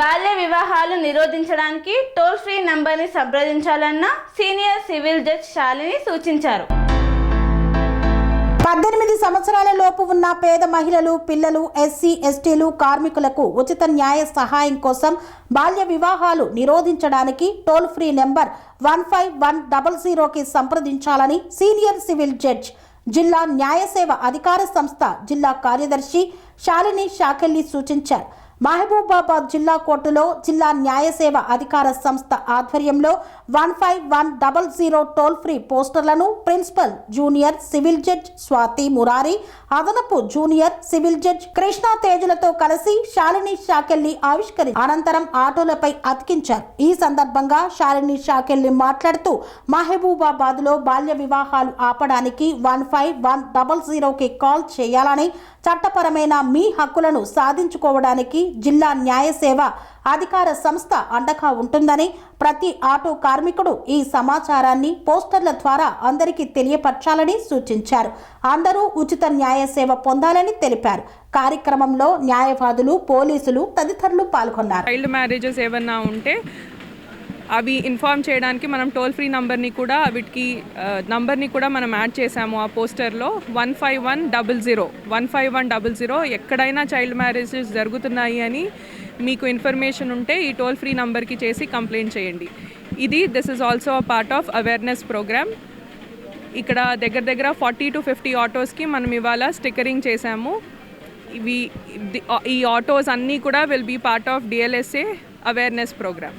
బాల్య వివాహాలు నిరోధించడానికి టోల్ ఫ్రీ నంబర్ని సంప్రదించాలన్న సీనియర్ సివిల్ జడ్జ్ శాలిని సూచించారు. పద్దెనిమిది సంవత్సరాల లోపు ఉన్న పేద మహిళలు పిల్లలు ఎస్సీ ఎస్టీలు కార్మికులకు ఉచిత న్యాయ సహాయం కోసం బాల్య వివాహాలు నిరోధించడానికి toll free number one five one double జీరోకి సంప్రదించాలని సీనియర్ సివిల్ జడ్జ్ జిల్లా న్యాయ సేవ అధికార సంస్థ జిల్లా కార్యదర్శి శాలిని షాకెల్లి సూచించారు. మహబూబాబాద్ జిల్లా కోర్టులో జిల్లా న్యాయ సేవ అధికార సంస్థ ఆధ్వర్యంలో one five one double zero toll free పోస్టర్లను principal junior civil judge Swathi Murari అదనపు జూనియర్ సివిల్ జడ్జ్ కృష్ణా తేజులతో కలిసి శాలిని షాకెల్లి ఆవిష్కరి అనంతరం ఆటోలపై అతికించారు. ఈ సందర్భంగా శాలిని షాకెల్లి మాట్లాడుతూ మహబూబాబాద్లో బాల్య వివాహాలు ఆపడానికి వన్ ఫైవ్ వన్ డబల్ జీరోకి కాల్ చేయాలని చట్టపరమైన మీ హక్కులను సాధించుకోవడానికి జిల్లా న్యాయ సేవ అధికార సంస్థ అండగా ఉంటుందని ప్రతి ఆటో కార్మికుడు ఈ సమాచారాన్ని పోస్టర్ల ద్వారా అందరికీ తెలియపరచాలని సూచించారు. అందరూ ఉచిత న్యాయ సేవ పొందాలని తెలిపారు. కార్యక్రమంలో న్యాయవాదులు పోలీసులు తదితరులు పాల్గొన్నారు. చైల్డ్ మ్యారేజెస్ ఏమన్నా ఉంటే అవి ఇన్ఫార్మ్ చేయడానికి మనం టోల్ ఫ్రీ నంబర్ని కూడా వీటికి నంబర్ని కూడా మనం యాడ్ చేసాము ఆ పోస్టర్లో one five one double zero one five one double zero ఎక్కడైనా చైల్డ్ మ్యారేజెస్ జరుగుతున్నాయి అని మీకు ఇన్ఫర్మేషన్ ఉంటే ఈ టోల్ ఫ్రీ నంబర్కి చేసి కంప్లైంట్ చేయండి. ఇది this is also a part of awareness program ఇక్కడ దగ్గర దగ్గర ఫార్టీ టు ఫిఫ్టీ ఆటోస్కి మనం ఇవాళ స్టిక్కరింగ్ చేసాము ఇవి ఈ ఆటోస్ అన్నీ కూడా will be part of DLSA awareness program